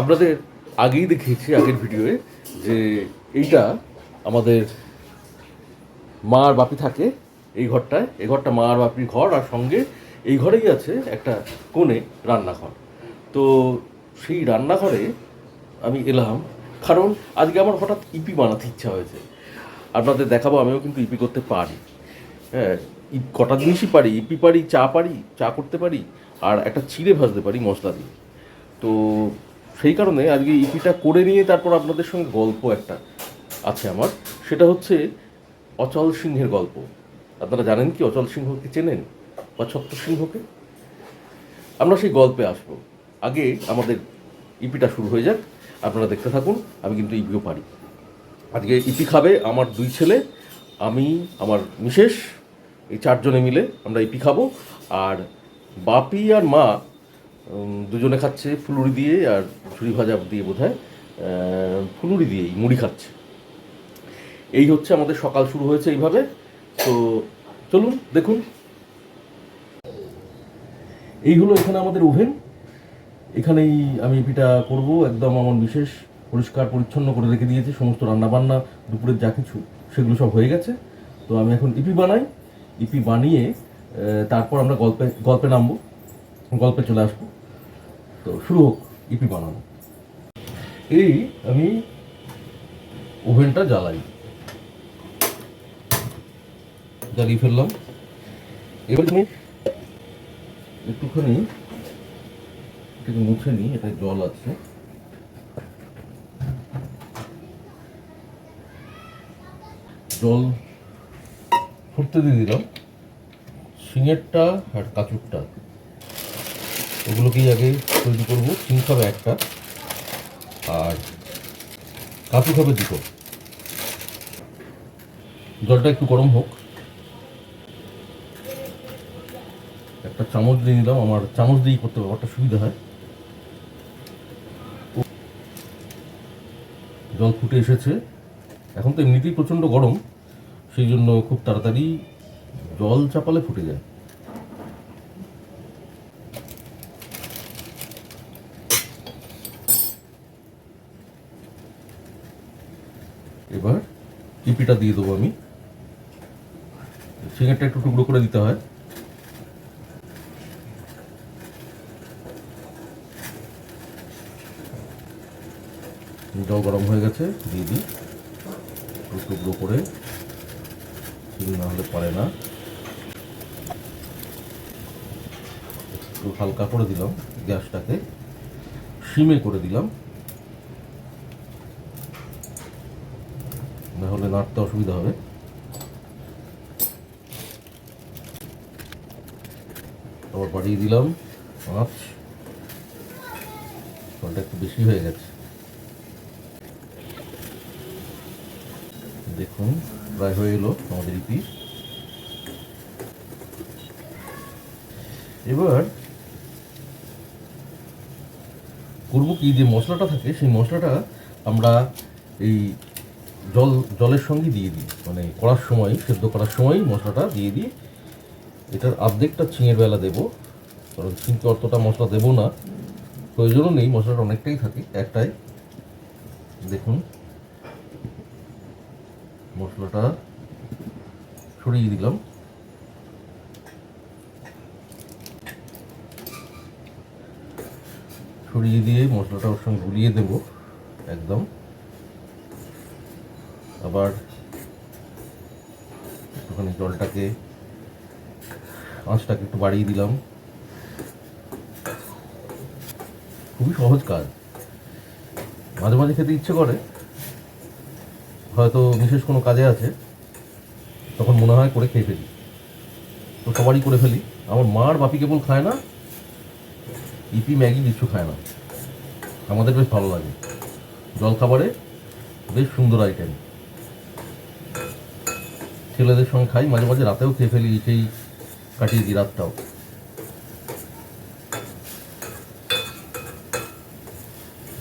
আপনাদের আগেই দেখিয়েছি, আগের ভিডিওয়ে, যে এইটা আমাদের মা আর বাপি থাকে এই ঘরটায়। এই ঘরটা মা আর বাপির ঘর, আর সঙ্গে এই ঘরেই আছে একটা কোণে রান্নাঘর। তো সেই রান্নাঘরে আমি এলাম, কারণ আজকে আমার হঠাৎ ইপি বানাতে ইচ্ছা হয়েছে। আপনাদের দেখাবো, আমিও কিন্তু ইপি করতে পারি। হ্যাঁ কটা জিনিসই পারি, ইপি পারি, চা পারি, চা করতে পারি, আর একটা চিড়ে ভাজতে পারি মশলা দিয়ে। তো সেই কারণে আজকে ইপিটা করে নিয়ে তারপর আপনাদের সঙ্গে গল্প একটা আছে আমার। সেটা হচ্ছে অচল সিংহের গল্প। আপনারা জানেন কি অচল সিংহকে চেনেন? বা ছত্র সিংহকে? আমরা সেই গল্পে আসব। আগে আমাদের ইপিটা শুরু হয়ে যাক। আপনারা দেখতে থাকুন, আমি কিন্তু ইপিও পারি। আজকে ইপি খাবে আমার দুই ছেলে, আমি, আমার মিসেস, এই চারজনে মিলে আমরা ইপি খাব। আর বাপি আর মা দুজনে খাচ্ছে ফুলুরি দিয়ে আর ঝুড়ি ভাজা দিয়ে বোধ হয় ফুলুরি দিয়েই মুড়ি খাচ্ছে। এই হচ্ছে আমাদের সকাল শুরু হয়েছে এইভাবে। তো চলুন, দেখুন। এই হলো এখানে আমাদের ওভেন। এখানেই আমি ইপিটা করব, একদম আমার বিশেষ পরিষ্কার পরিচ্ছন্ন করে রেখে দিয়েছি, সমস্ত রান্নাবান্না, দুপুরের যা কিছু, সেগুলো সব হয়ে গেছে। তো আমি এখন ইপি বানাই। ইপি বানিয়ে তারপর আমরা গল্পে গল্পে নামবো। গল্পে চলে আসব। তো শুরু হোক, ইপি বানানো এই আমি ওভেনটা জ্বালাই। জ্বালিয়ে ফেললাম। এবার তুমি একটুখানি এটাকে মুছে নিই এটা জল আছে। জল ফুটতে দিয়ে দিলাম। শিঙেরটা আর কাঁচুরটা। ওগুলোকেই আগে তৈরি করব। শিং খাবে একটা। আর কাঁচু খাবে দুটো। জলটা একটু গরম হোক। একটা চামচ দিয়ে নিলাম। আমার চামচ দিয়েই করতে ব্যাপারটা সুবিধা হয়। জল ফুটে এসেছে। এখন তো এমনিতেই প্রচণ্ড গরম। সেই জন্য খুব তাড়াতাড়ি জল চাপালে ফুটে যায় এবার টিপিটা দিয়ে দেবো আমি। সিঙ্গারটা একটু টুকরো করে দিতে হয়। জল গরম হয়ে গেছে, দিয়ে দিই। একটু টুকরো করে। চিনি না হলে পারে না। একটু হালকা করে দিলাম গ্যাসটাকে। সিমে করে দিলাম। হলে নাড়তে অসুবিধা হবে। আবার বাড়িয়ে দিলাম মাছ জলটা একটু বেশি হয়ে গেছে। দেখুন, প্রায় হয়ে এলো আমাদের ইপি এবার করব কি যে মশলাটা থাকে, সেই মশলাটা আমরা এই জল, জলের সঙ্গে দিয়ে দিই। মানে করার সময়, সেদ্ধ করার সময় মশলাটা দিয়ে দিই। এটার অর্ধেকটা চিঙের বেলা দেবো। কারণ চিনকে অতটা মশলা দেবো না। প্রয়োজনও নেই, মশলাটা অনেকটাই থাকে, একটাই। দেখুন। মশলাটা ছড়িয়ে দিলাম। ছড়িয়ে দিয়ে মশলাটা ওর সঙ্গে গুলিয়ে দেব, একদম। আবার একটুখানি জলটাকে, আঁচটাকে একটু বাড়িয়ে দিলাম। খুবই সহজ কাজ। মাঝে মাঝে খেতে ইচ্ছে করে, হয়তো বিশেষ কোনো কাজে আছে, তখন মনে হয় করে খেয়ে ফেলি। তো সবারই করে ফেলি। আমার মা আর বাপি কেবল খায় না, ইপি, ম্যাগি কিছু খায় না। আমাদের বেশ ভালো লাগে। জলখাবারে বেশ সুন্দর আইটেম ছেলেদের সঙ্গে খাই, মাঝে মাঝে রাতেও খেয়ে ফেলি সেই কাটিয়ে দিই রাতটাও।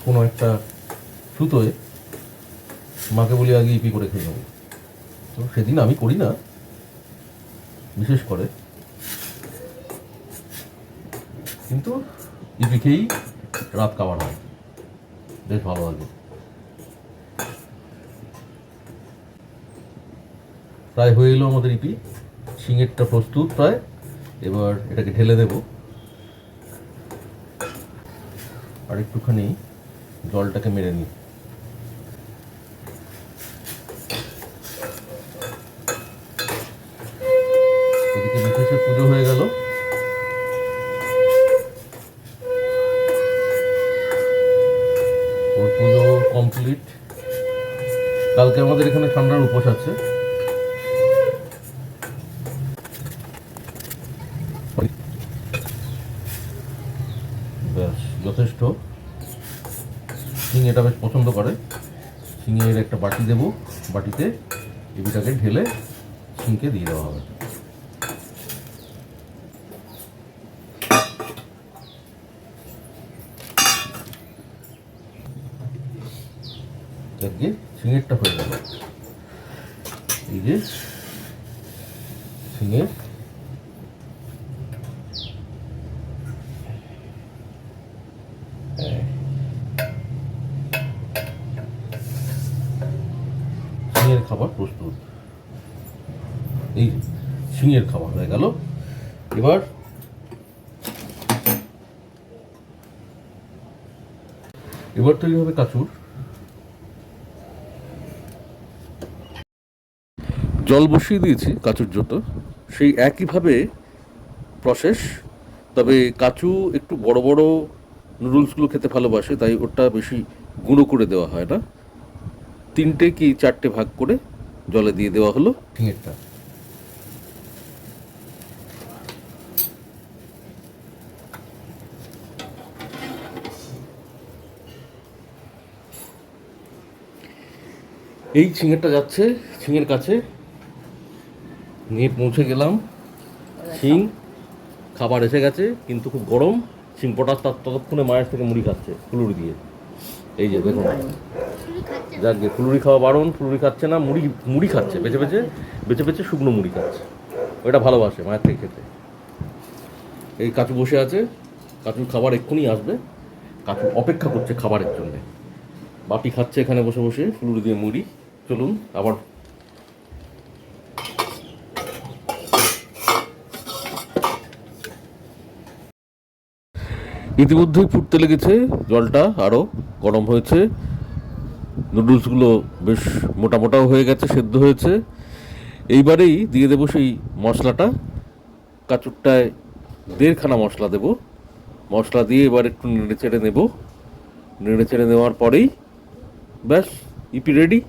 কোনো একটা সুতোয় মাকে বলি, আগে ইপি করে খেয়ে নেব তো সেদিন আমি করি না, বিশেষ করে। কিন্তু ইপি খেয়েই রাত খাওয়ার হয়। বেশ ভালো লাগে। প্রায় হয়ে এলো আমাদের ইপি শিঙেরটা প্রস্তুত প্রায়, এবার এটাকে ঢেলে দেব। আর একটুখানি জলটাকে মেরে নিই। ওদিকে পুজো হয়ে গেল। পুজো কমপ্লিট কালকে আমাদের এখানে ঠান্ডার উপোস আছে ব্যাস যথেষ্ট সিং এটা বেশ পছন্দ করে। সিংয়ের একটা বাটি দেব, বাটিতে এবিটাকে ঢেলে সিংকে দিয়ে দেওয়া হবে। সিঙেরটা হয়ে গেল। এই যে সিঙের সিঙের খাবার প্রস্তুত এই সিঙের খাবার হয়ে গেল। এবার এবার তৈরি হবে কাচুর। জল বসিয়ে দিয়েছি কাচুর জন্য সেই একইভাবে প্রসেস তবে কাচু একটু বড় বড় নুডলসগুলো খেতে ভালোবাসে, তাই ওটা বেশি গুঁড়ো করে দেওয়া হয় না। তিনটে কি চারটে ভাগ করে জলে দিয়ে দেওয়া হলো। ঠিঙেরটা এই ছিঙেরটা যাচ্ছে, ছিঙের কাছে। নিয়ে পৌঁছে গেলাম। শিং খাবার এসে গেছে, কিন্তু খুব গরম। শিং পটাশ তার ততক্ষণে মায়ের থেকে মুড়ি খাচ্ছে, ফুলুরি দিয়ে। এই যে দেখুন। যাকে ফুলুরি খাওয়া বারণ, ফুলুরি খাচ্ছে না, মুড়ি মুড়ি খাচ্ছে, বেছে বেছে বেছে বেছে শুকনো মুড়ি খাচ্ছে। ওটা ভালোবাসে মায়ের থেকে খেতে। এই কাচু বসে আছে। কাচুর খাবার এক্ষুনি আসবে। কাচু অপেক্ষা করছে খাবারের জন্যে। বাপি খাচ্ছে এখানে বসে বসে, ফুলুরি দিয়ে মুড়ি। চলুন আবার ইতিমধ্যেই ফুটতে লেগেছে জলটা আরও গরম হয়েছে। নুডলসগুলো বেশ মোটা মোটাও হয়ে গেছে, সেদ্ধ হয়েছে। এইবারেই দিয়ে দেবো সেই মশলাটা। কাচুরটায় দেড়খানা মশলা দেব। মশলা দিয়ে এবার একটু নেড়ে চেড়ে নেব। নেড়ে চেড়ে নেওয়ার পরেই ব্যাস, ইপি রেডি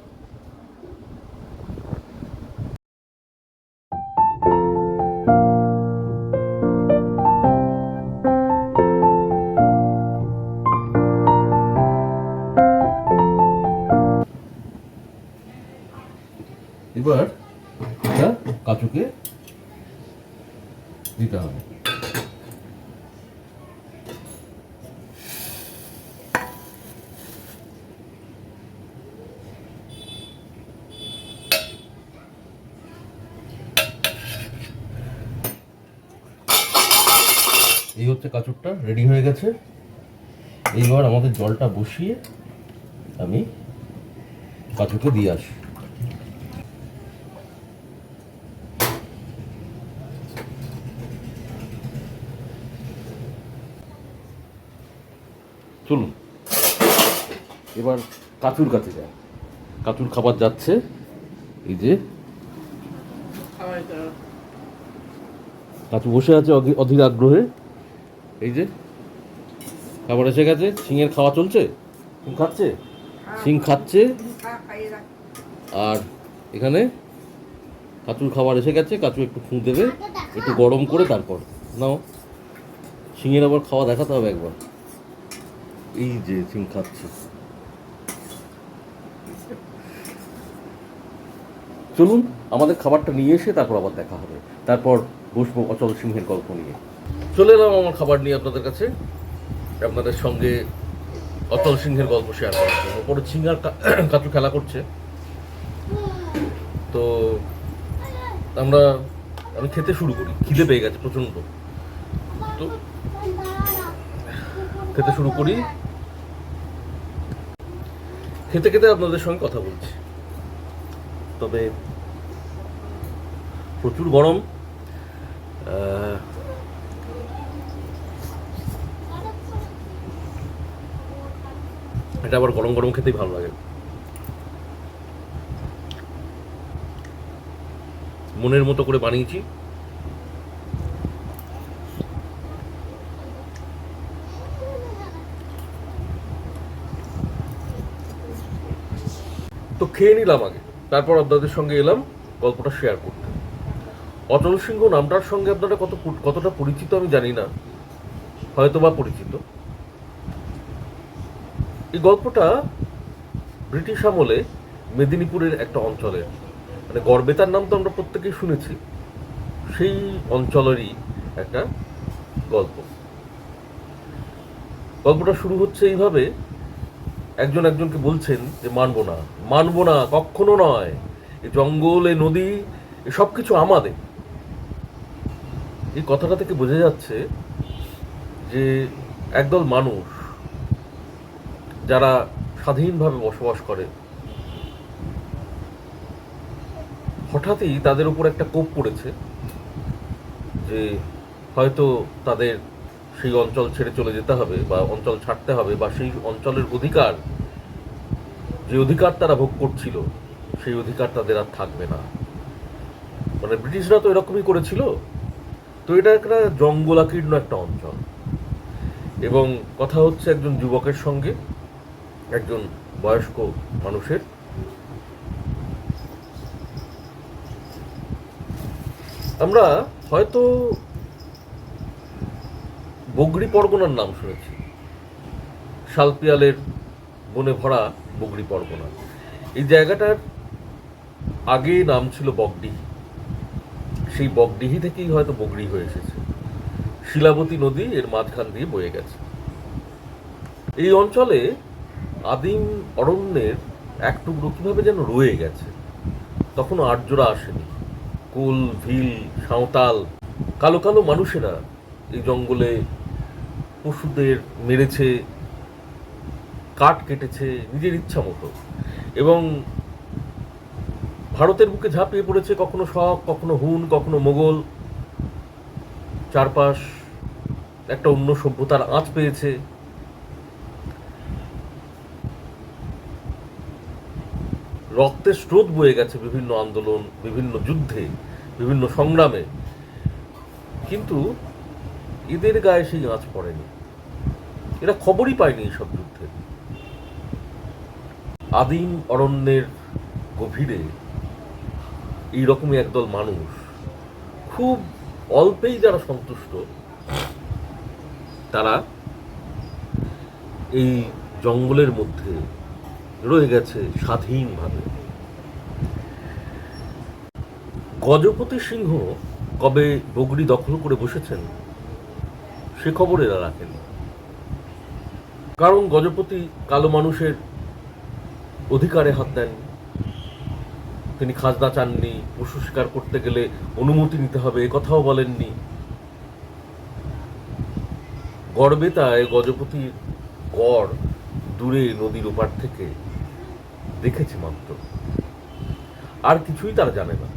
এবার এটা কাচুকে দিতে হবে। এই হচ্ছে কাচুরটা রেডি হয়ে গেছে। এইবার আমাদের জলটা বসিয়ে আমি কাচুকে দিয়ে আসি চলুন এবার কাচুর কাছে যায়। কাচুর খাবার যাচ্ছে। এই যে। কাচু বসে আছে অধি- অধীর আগ্রহে। এই যে। খাবার এসে গেছে। সিংয়ের খাওয়া চলছে? সিং খাচ্ছে? সিং খাচ্ছে। আর এখানে কাচুর খাবার এসে গেছে। কাচু একটু ফুঁ দেবে। একটু গরম করে তারপর। নাও। সিংয়ের আবার খাওয়া দেখাতে হবে একবার। এই যে সিং খাচ্ছে। চলুন, আমাদের খাবারটা নিয়ে এসে তারপর আবার দেখা হবে। তারপর বসবো অচল সিংহের গল্প নিয়ে। চলে এলাম আমার খাবার নিয়ে আপনাদের কাছে। আপনাদের সঙ্গে অচল সিংহের গল্প শেয়ার করার জন্য। ওপরে সিংহার কাচু খেলা করছে। তো আমরা, আমি খেতে শুরু করি। খিদে পেয়ে গেছে প্রচণ্ড। তো খেতে শুরু করি। খেতে খেতে আপনাদের সঙ্গে কথা বলছি। তবে প্রচুর গরম। এটা আবার গরম গরম খেতেই ভালো লাগে। মনের মতো করে বানিয়েছি। তো খেয়ে নিলাম আগে। তারপর আপনাদের সঙ্গে এলাম গল্পটা শেয়ার করতে। অটল সিংহ নামটার সঙ্গে আপনারা কত কতটা পরিচিত আমি জানি না। হয়তো বা পরিচিত। এই গল্পটা ব্রিটিশ আমলে মেদিনীপুরের একটা অঞ্চলে মানে গড়বেতার নাম তো আমরা প্রত্যেকেই শুনেছি, সেই অঞ্চলেরই একটা গল্প। গল্পটা শুরু হচ্ছে এইভাবে একজন একজনকে বলছেন যে, মানবো না মানবো না, কখনো নয়। এই জঙ্গল এই নদী, এ সব কিছু আমাদের। এই কথাটা থেকে বোঝা যাচ্ছে যে, একদল মানুষ যারা স্বাধীনভাবে বসবাস করে, হঠাৎই তাদের উপর একটা কোপ পড়েছে যে, হয়তো তাদের সেই অঞ্চল ছেড়ে চলে যেতে হবে বা অঞ্চল ছাড়তে হবে বা সেই অঞ্চলের অধিকার, যে অধিকার তারা ভোগ করছিল, সেই অধিকার তাদের আর থাকবে না। মানে ব্রিটিশরা তো এরকমই করেছিল। তো এটা একটা জঙ্গলাকীর্ণ একটা অঞ্চল। এবং কথা হচ্ছে একজন যুবকের সঙ্গে, একজন বয়স্ক মানুষের। আমরা হয়তো বগরি পরগনার নাম শুনেছি। শালপিয়ালের বনে ভরা বগরি পরগনা। এই জায়গাটার আগে নাম ছিল বগডিহি। সেই বগডিহি থেকেই হয়তো বগরি হয়ে এসেছে। শিলাবতী নদী এর মাঝখান দিয়ে বয়ে গেছে। এই অঞ্চলে আদিম অরণ্যের এক টুকরো কীভাবে যেন রয়ে গেছে, তখন আর্যরা আসেনি। কুল, ভিল, সাঁওতাল, কালো কালো মানুষেরা এই জঙ্গলে পশুদের মেরেছে, কাঠ কেটেছে নিজের ইচ্ছা মতো। এবং ভারতের বুকে ঝাঁপিয়ে পড়েছে কখনো শক, কখনো হুন, কখনো মোগল। চারপাশ একটা অন্য সভ্যতার আঁচ পেয়েছে। রক্তের স্রোত বয়ে গেছে বিভিন্ন আন্দোলন, বিভিন্ন যুদ্ধে, বিভিন্ন সংগ্রামে। কিন্তু এদের গায়ে সেই আঁচ পড়েনি। এরা খবরই পায়নি এইসব যুদ্ধে। আদিম অরণ্যের গভীরে এইরকমই একদল মানুষ, খুব অল্পেই যারা সন্তুষ্ট, তারা এই জঙ্গলের মধ্যে রয়ে গেছে স্বাধীনভাবে। গজপতি সিংহ কবে বগরি দখল করে বসেছেন? সে খবর এরা রাখেন। কারণ গজপতি কালো মানুষের অধিকারে হাত দেন। তিনি খাজনা চাননি, পশু শিকার করতে গেলে অনুমতি নিতে হবে, এ কথাও বলেননি। গড়বেতায় গজপতির গড় দূরে নদীর ওপার থেকে দেখেছে মাত্র। আর কিছুই তারা জানে না।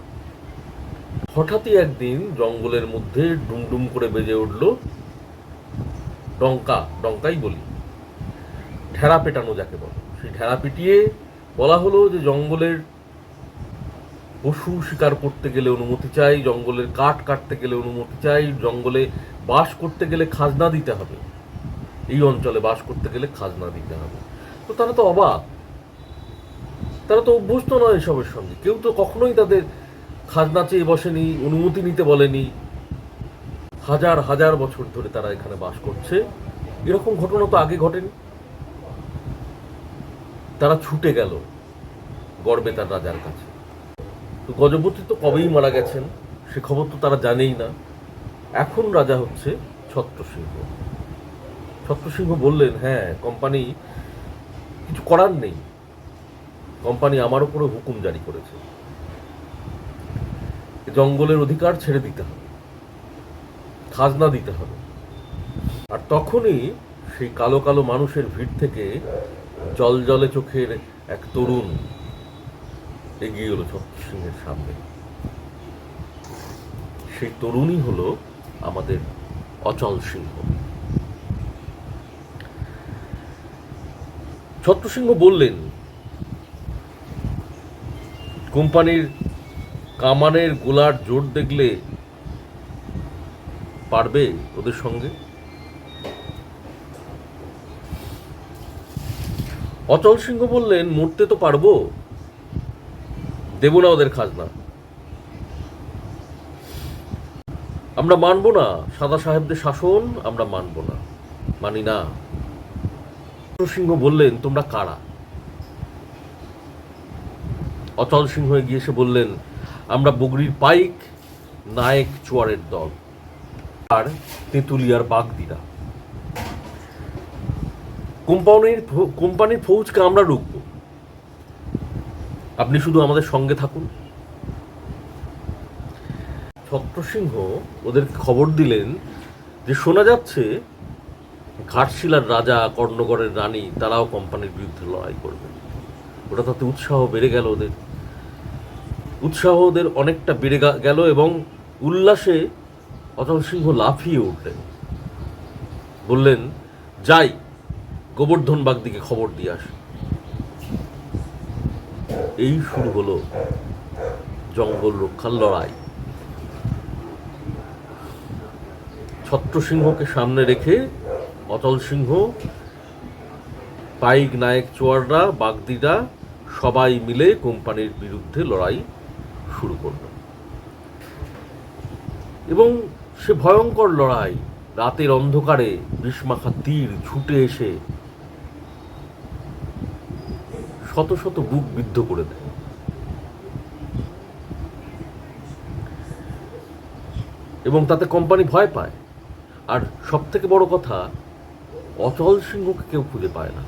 হঠাৎই একদিন জঙ্গলের মধ্যে ডুমডুম করে বেজে উঠল ডঙ্কা ডঙ্কাই বলি। ঢেড়া পেটানো যাকে বলে। সেই ঢেড়া পিটিয়ে বলা হলো যে জঙ্গলের পশু শিকার করতে গেলে অনুমতি চাই, জঙ্গলের কাঠ কাটতে গেলে অনুমতি চাই, জঙ্গলে বাস করতে গেলে খাজনা দিতে হবে। এই অঞ্চলে বাস করতে গেলে খাজনা দিতে হবে। তো তারা তো অবাক। তারা তো অভ্যস্ত নয় এসবের সঙ্গে। কেউ তো কখনোই তাদের খাজনা চেয়ে বসেনি, অনুমতি নিতে বলেনি। হাজার হাজার বছর ধরে তারা এখানে বাস করছে। এরকম ঘটনা তো আগে ঘটেনি। তারা ছুটে গেল গর্বে তার রাজার কাছে। তো গজপতি তো কবেই মারা গেছেন, সে খবর তো তারা জানেই না। এখন রাজা হচ্ছে ছত্রসিংহ। ছত্রসিংহ বললেন হ্যাঁ কোম্পানি কিছু করার নেই। কোম্পানি আমার উপরে হুকুম জারি করেছে। জঙ্গলের অধিকার ছেড়ে দিতে হবে। খাজনা দিতে হবে। আর তখনই সেই কালো কালো মানুষের ভিড় থেকে জল জলে চোখের এক তরুণ এগিয়ে এলো ছত্র সিংহের সামনে। সেই তরুণই হলো আমাদের অচল সিংহ। ছত্র সিংহ বললেন, কোম্পানির কামানের গোলার জোর দেখলে পারবে ওদের সঙ্গে? অচল সিংহ বললেন, মরতে তো পারব। দেব না ওদের খাজনা। আমরা মানব না। সাদা সাহেবদের শাসন আমরা মানব না। মানি না। সিংহ বললেন, তোমরা কারা? অচল সিংহ এগিয়ে এসে বললেন, আমরা বগরির পাইক, নায়ক চুয়ারের দল। আর তেঁতুলিয়ার বাগদিরা। কোম্পানির কোম্পানির ফৌজকে আমরা রুখব। আপনি শুধু আমাদের সঙ্গে থাকুন। ছত্রসিংহ ওদের খবর দিলেন যে শোনা যাচ্ছে ঘাটশিলার রাজা কর্ণগড়ের রানী, তারাও কোম্পানির বিরুদ্ধে লড়াই করবে। ওটা তাতে উৎসাহ বেড়ে গেল ওদের। উৎসাহ ওদের অনেকটা বেড়ে গেল এবং উল্লাসে অচল সিংহ লাফিয়ে উঠলেন। বললেন, যাই, গোবর্ধন বাগদিকে খবর দিয়ে আস। এই শুরু হলো জঙ্গল রক্ষার লড়াই। ছত্র সিংহকে সামনে রেখে অচল সিংহ, পাইক নায়ক চোয়াররা, বাগদিরা সবাই মিলে কোম্পানির বিরুদ্ধে লড়াই শুরু করল। এবং সে ভয়ঙ্কর লড়াই। রাতের অন্ধকারে বিষমাখা তীর ছুটে এসে শত শত বুক বিদ্ধ করে দেয়। এবং তাতে কোম্পানি ভয় পায়। আর সব থেকে বড় কথা, অচল সিংহকে কেউ খুঁজে পায় না।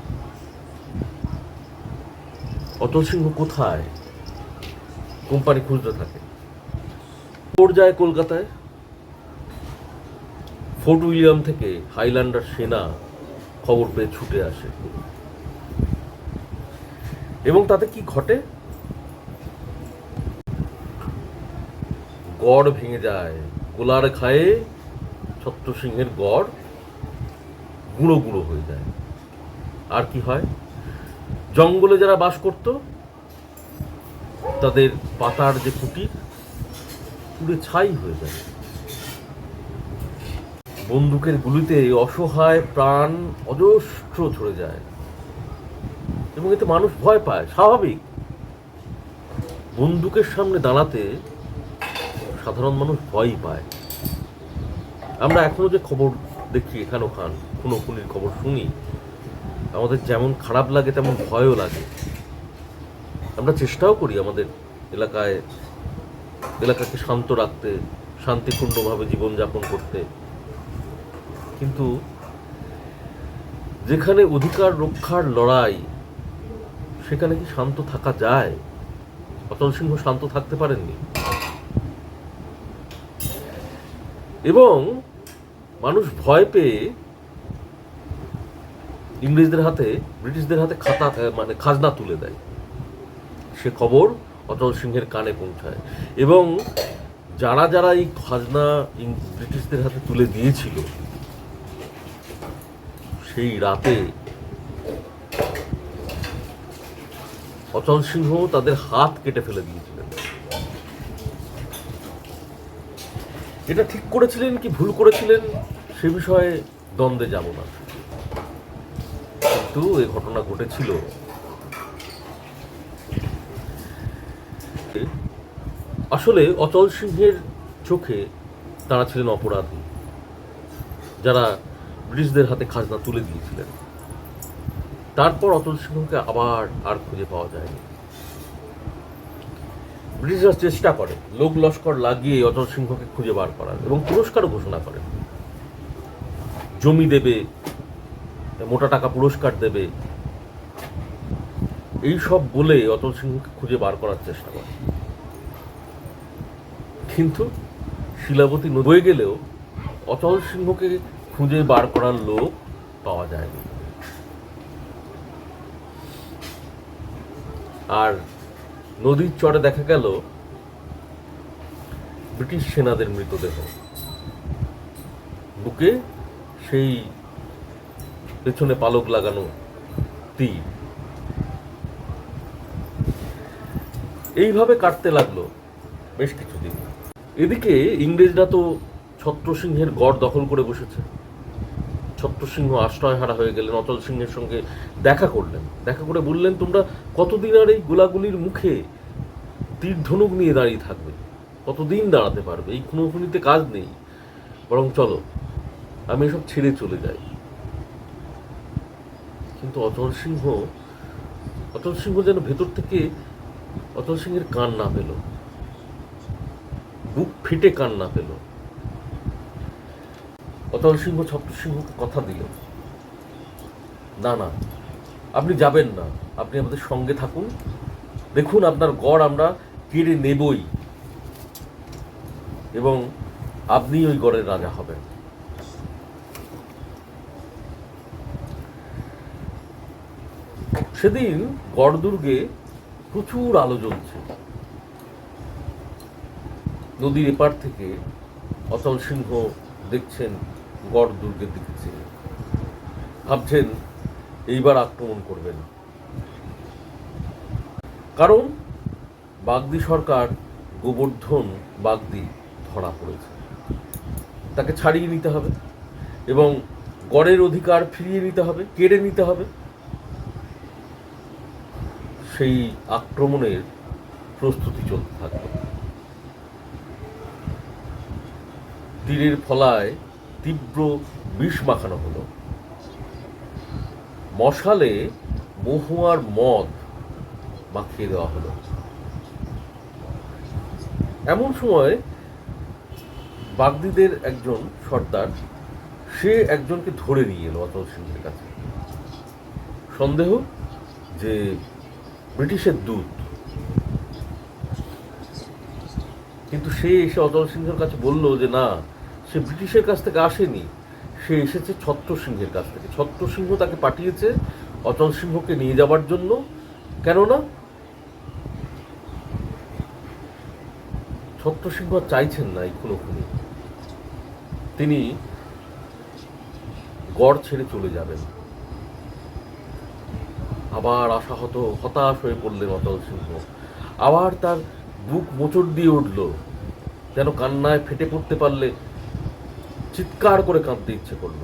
অচল সিংহ কোথায়? কোম্পানি খুঁজতে থাকে। খবর যায় কলকাতায় ফোর্ট উইলিয়াম থেকে হাইল্যান্ডার সেনা খবর পেয়ে ছুটে আসে। এবং তাতে কি ঘটে? গড় ভেঙে যায়। গোলার খায়ে ছত্র সিংহের গড় গুঁড়ো গুঁড়ো হয়ে যায়। আর কি হয়? জঙ্গলে যারা বাস করত, তাদের পাতার যে কুটির পুড়ে ছাই হয়ে যায়। বন্দুকের গুলিতে অসহায় প্রাণ অজস্র ঝরে যায়। এবং এতে মানুষ ভয় পায়, স্বাভাবিক। বন্দুকের সামনে দাঁড়াতে সাধারণ মানুষ ভয়ই পায়। আমরা এখনও যে খবর দেখি এখান ওখান খুনো খুনির খবর শুনি, আমাদের যেমন খারাপ লাগে, তেমন ভয়ও লাগে। আমরা চেষ্টাও করি আমাদের এলাকায়, এলাকাকে শান্ত রাখতে, শান্তিপূর্ণভাবে জীবনযাপন করতে। কিন্তু যেখানে অধিকার রক্ষার লড়াই, সেখানে কি শান্ত থাকা যায়? অটল সিংহ শান্ত থাকতে পারেননি। এবং মানুষ ভয় পেয়ে ইংরেজদের হাতে, ব্রিটিশদের হাতে খাতা মানে খাজনা তুলে দেয়। সে খবর অটল সিংহের কানে পৌঁছায়। এবং যারা যারা এই খাজনা ব্রিটিশদের হাতে তুলে দিয়েছিল সেই রাতে অচল সিংহ তাদের হাত কেটে ফেলে দিয়েছিলেন। এটা ঠিক করেছিলেন কি ভুল করেছিলেন সে বিষয়ে দ্বন্দ্বে যাব না। কিন্তু এই ঘটনা ঘটেছিল। আসলে অচল সিংহের চোখে তারা ছিলেন অপরাধী। যারা ব্রিটিশদের হাতে খাজনা তুলে দিয়েছিলেন। তারপর অচল সিংহকে আবার আর খুঁজে পাওয়া যায়নি। ব্রিটিশরা চেষ্টা করে, লোক লস্কর লাগিয়ে অচল সিংহকে খুঁজে বার করার এবং পুরস্কারও ঘোষণা করে। জমি দেবে, মোটা টাকা পুরস্কার দেবে, এই সব বলে অচল সিংহকে খুঁজে বার করার চেষ্টা করে। কিন্তু শিলাবতী বয়ে গেলেও অচল সিংহকে খুঁজে বার করার লোক পাওয়া যায়নি। আর নদীর চরে দেখা গেল ব্রিটিশ সেনাদের মৃতদেহ। বুকে সেই পেছনে পালক লাগানো তীর। এইভাবে কাটতে লাগল বেশ কিছুদিন। এদিকে ইংরেজরা তো ছত্রসিংহের গড় দখল করে বসেছে। ছত্রসিংহ আশ্রয়হারা হয়ে গেলেন, অচল সিংহের সঙ্গে দেখা করলেন। দেখা করে বললেন, তোমরা কতদিন আর এই গোলাগুলির মুখে তীর ধনুক নিয়ে দাঁড়িয়ে থাকবে? কতদিন দাঁড়াতে পারবে? এই খুনোখুনিতে কাজ নেই। বরং চলো, আমি এসব ছেড়ে চলে যাই। কিন্তু অচল সিংহ অচল সিংহ যেন ভেতর থেকে অচল সিংহের কান না পেল। বুক ফিটে কান না পেল। অচল সিংহ ছত্র সিংহকে কথা দিল। না না, আপনি যাবেন না। আপনি আমাদের সঙ্গে থাকুন। দেখুন আপনার গড় আমরা কেড়ে নেবই। এবং আপনি ওই গড়ের রাজা হবেন। সেদিন গড় দুর্গে প্রচুর আলো জ্বলছে। নদীর এপার থেকে অচল সিংহ দেখছেন গড় দুর্গের দিকে চেয়ে ভাবছেন এইবার আক্রমণ করবেন কারণ বাগদি সরকার গোবর্ধন বাগদি ধরা পড়েছে। তাকে ছাড়িয়ে নিতে হবে এবং গড়ের অধিকার ফিরিয়ে নিতে হবে, কেড়ে নিতে হবে। সেই আক্রমণের প্রস্তুতি চলতে থাকবে। তীরের ফলায় তীব্র বিষ মাখানো হলো। মশালে মহুয়ার মদ মাখিয়ে দেওয়া হলো। এমন সময় বাগদিদের একজন সর্দার, সে একজনকে ধরে নিয়ে এলো অতল সিংহের কাছে। সন্দেহ যে ব্রিটিশের দূত। কিন্তু সে এসে অতল সিংহের কাছে বলল যে, না সে ব্রিটিশের কাছ থেকে আসেনি, সে এসেছে ছত্র সিংহের কাছ থেকে। ছত্র সিংহ তাকে পাঠিয়েছে অচল সিংহকে নিয়ে যাবার জন্য। কেননা ছত্র সিংহ চাইছেন না এই কোনো খুনোখুনি তিনি গড় ছেড়ে চলে যাবেন। আবার আশাহত, হতাশ হয়ে পড়লেন অচল সিংহ। আবার তার বুক মোচড় দিয়ে উঠল, যেন কান্নায় ফেটে পড়তে পারলে চিৎকার করে কাঁদতে ইচ্ছে করল।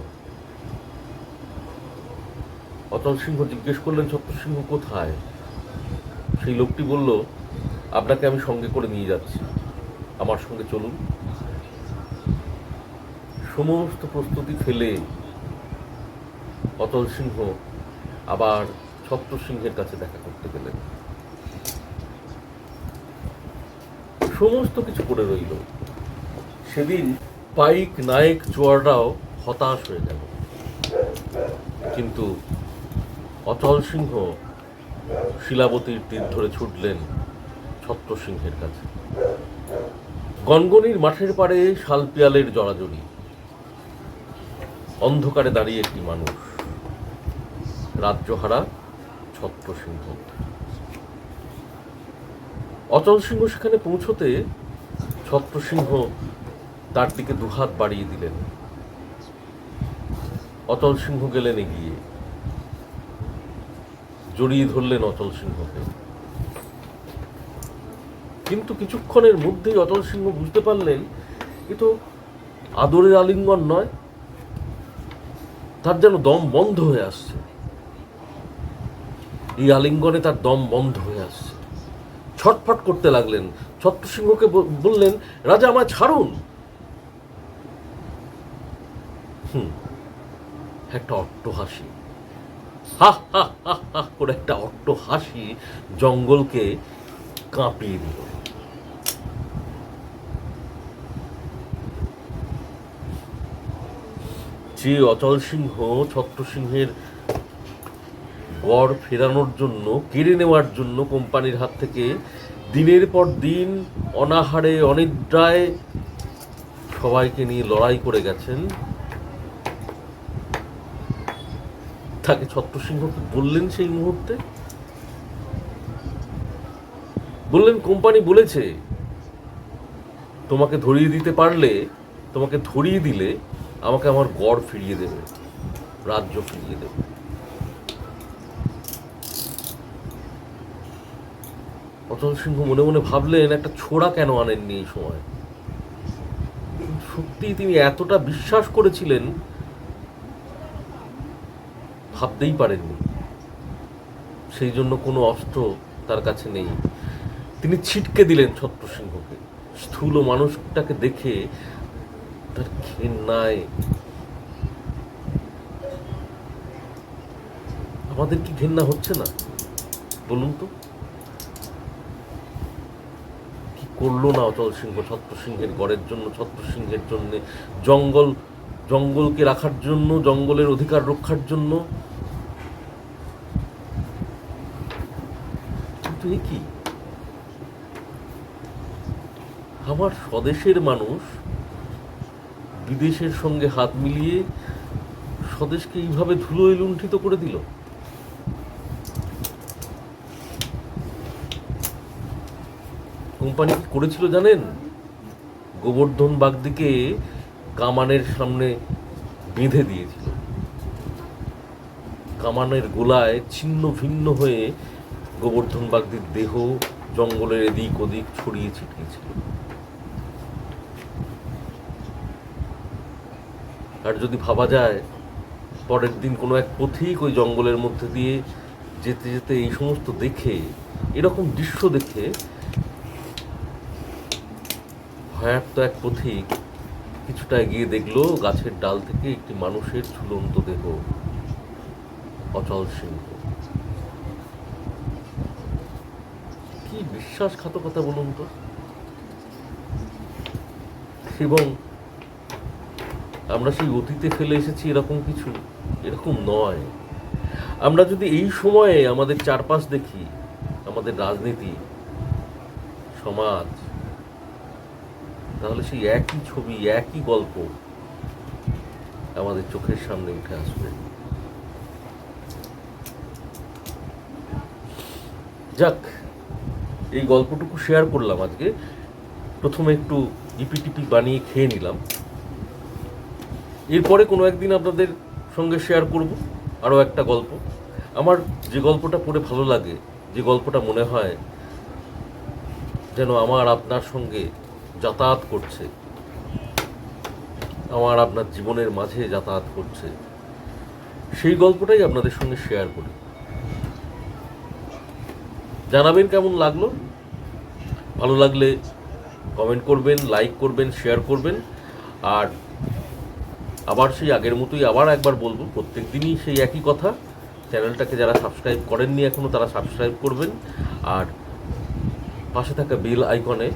অচল সিংহ জিজ্ঞেস করলেন সিংহ কোথায়? সেই লোকটি বলল, আপনাকে আমি সঙ্গে করে নিয়ে যাচ্ছি। আমার সঙ্গে চলুন। সমস্ত প্রস্তুতি ফেলে অচল সিংহ আবার ছত্র সিংহের কাছে দেখা করতে গেলেন। সমস্ত কিছু করে রইল। সেদিন পাইক নায়ক চুয়াররাও হতাশ হয়ে গেল। কিন্তু অচল সিংহ শিলাবতীর তীর ধরে ছুটলেন ছত্র সিংহের কাছে। গনগনির মাঠের পাড়ে শালপিয়ালের জড়াজড়ি অন্ধকারে দাঁড়িয়ে একটি মানুষ। রাজ্যহারা ছত্র সিংহ অচল সিংহ সেখানে পৌঁছতে ছত্র সিংহ তার দিকে দুহাত বাড়িয়ে দিলেন। অচল সিংহ গেলেন এগিয়ে। জড়িয়ে ধরলেন অচল সিংহকে। কিন্তু কিছুক্ষণের মধ্যেই অচল সিংহ বুঝতে পারলেন, এ তো আদরের আলিঙ্গন নয়। তার যেন দম বন্ধ হয়ে আসছে। এই আলিঙ্গনে তার দম বন্ধ হয়ে আসছে। ছটফট করতে লাগলেন। ছত্র সিংহকে বললেন, রাজা আমায় ছাড়ুন। হুম, একটা অট্ট হাসি হা হা করে একটা অট্ট হাসি জঙ্গলকে কাঁপিয়ে দিল। যে অচল সিংহ ছত্র সিংহের গড় ফেরানোর জন্য, কেড়ে নেওয়ার জন্য কোম্পানির হাত থেকে দিনের পর দিন অনাহারে, অনিদ্রায় সবাইকে নিয়ে লড়াই করে গেছেন তাকে ছত্রসিংহ কি বললেন সেই মুহূর্তে? বললেন, কোম্পানি বলেছে, তোমাকে ধরিয়ে দিতে পারলে, তোমাকে ধরিয়ে দিলে আমাকে আমার গড় ফিরিয়ে দেবে, রাজ্য ফিরিয়ে দেবে। অচল সিংহ মনে মনে ভাবলেন, একটা ছোড়া কেন আনেননি এই সময়? সত্যি তিনি এতটা বিশ্বাস করেছিলেন ভাবতেই পারেননি। সেই জন্য কোনো অস্ত্র তার কাছে নেই। তিনি ছিটকে দিলেন ছত্র সিংহকে। স্থূল মানুষটাকে দেখে তার ঘেন্নায়, আমাদের কি ঘেন্না হচ্ছে না? বলুন তো। কি করল না অচল সিংহ? ছত্র সিংহের গড়ের জন্য, ছত্র সিংহের জন্য জঙ্গল, জঙ্গলকে রাখার জন্য, জঙ্গলের অধিকার রক্ষার জন্য? এ কি? আমার স্বদেশের মানুষ বিদেশের সঙ্গে হাত মিলিয়ে স্বদেশকে এইভাবে ধুলোয় লুণ্ঠিত করে দিল? কোম্পানি কি করেছিল জানেন? গোবর্ধন বাগদিকে কামানের সামনে বেঁধে দিয়েছিল। কামানের গোলায় ছিন্ন ভিন্ন হয়ে গোবর্ধন বাগদির দেহ জঙ্গলের এদিক ওদিক ছড়িয়ে ছিটিয়েছিল। আর যদি ভাবা যায়, পরের দিন কোনো এক পথিক ওই জঙ্গলের মধ্যে দিয়ে যেতে যেতে এই সমস্ত দেখে, এরকম দৃশ্য দেখে ভয়ার্ত এক পথিক কিছুটা এগিয়ে দেখল গাছের ডাল থেকে একটি মানুষের ঝুলন্ত দেহ, অচল সিংহ। বিশ্বাসঘাতকতা বলুন তো। এবং আমরা সেই অতীতে ফেলে এসেছি এরকম কিছু, এরকম নয়। আমরা যদি এই সময়ে আমাদের চারপাশ দেখি, আমাদের রাজনীতি, সমাজ, তাহলে সেই একই ছবি, একই গল্প আমাদের চোখের সামনে উঠে আসবে। যাক এই গল্পটুকু শেয়ার করলাম আজকে। প্রথমে একটু ইপিটিপি বানিয়ে খেয়ে নিলাম। এরপরে কোনো একদিন আপনাদের সঙ্গে শেয়ার করব, আরও একটা গল্প। আমার যে গল্পটা পড়ে ভালো লাগে, যে গল্পটা মনে হয় যেন আমার আপনার সঙ্গে যাতায়াত করছে, আমার আপনার জীবনের মাঝে যাতায়াত করছে, সেই গল্পটাই আপনাদের সঙ্গে শেয়ার করি। জানাবেন কেমন লাগল? ভালো লাগলে কমেন্ট করবেন লাইক করবেন শেয়ার করবেন। আর আবার সেই আগের মতোই আবার একবার বলব, প্রত্যেক দিনই সেই একই কথা। চ্যানেলটাকে যারা সাবস্ক্রাইব করেননি এখনও তারা সাবস্ক্রাইব করবেন। আর পাশে থাকা বেল আইকনে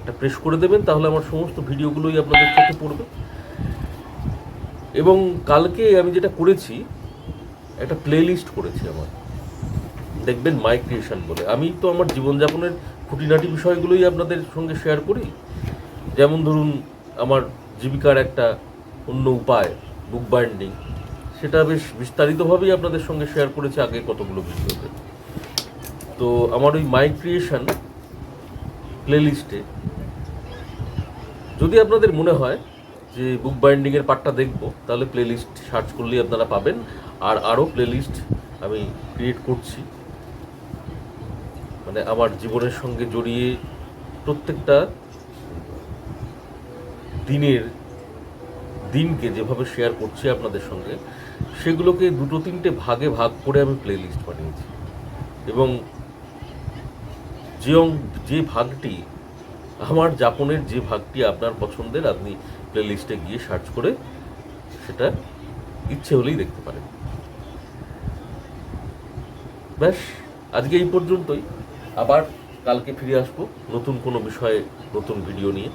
একটা প্রেস করে দেবেন, তাহলে আমার সমস্ত ভিডিওগুলোই আপনাদের চোখে পড়বে। এবং কালকে আমি যেটা করেছি, একটা প্লে লিস্ট করেছি আমার। দেখবেন মাই ক্রিয়েশন বলে। আমি তো আমার জীবনযাপনের খুঁটিনাটি বিষয়গুলোই আপনাদের সঙ্গে শেয়ার করি। যেমন ধরুন, আমার জীবিকার একটা অন্য উপায় বুক বাইন্ডিং সেটা বেশ বিস্তারিতভাবেই আপনাদের সঙ্গে শেয়ার করেছি আগে কতগুলো ভিডিওতে। তো আমার ওই মাই ক্রিয়েশন প্লেলিস্টে যদি আপনাদের মনে হয় যে বুক বাইন্ডিংয়ের পার্টটা দেখব, তাহলে প্লেলিস্ট সার্চ করলেই আপনারা পাবেন। আর আরও প্লেলিস্ট আমি ক্রিয়েট করছি। মানে আমার জীবনের সঙ্গে জড়িয়ে প্রত্যেকটা দিনের দিনকে যেভাবে শেয়ার করছি আপনাদের সঙ্গে, সেগুলোকে দুটো তিনটে ভাগে ভাগ করে আমি প্লে লিস্ট বানিয়েছি। এবং যে যে ভাগটি, আমার যাপনের যে ভাগটি আপনার পছন্দের, আপনি প্লে লিস্টে গিয়ে সার্চ করে সেটা ইচ্ছে হলেই দেখতে পারেন। ব্যাস, আজকে এই পর্যন্তই। আবার কালকে ফিরে আসব। নতুন কোনো বিষয়ে নতুন ভিডিও নিয়ে।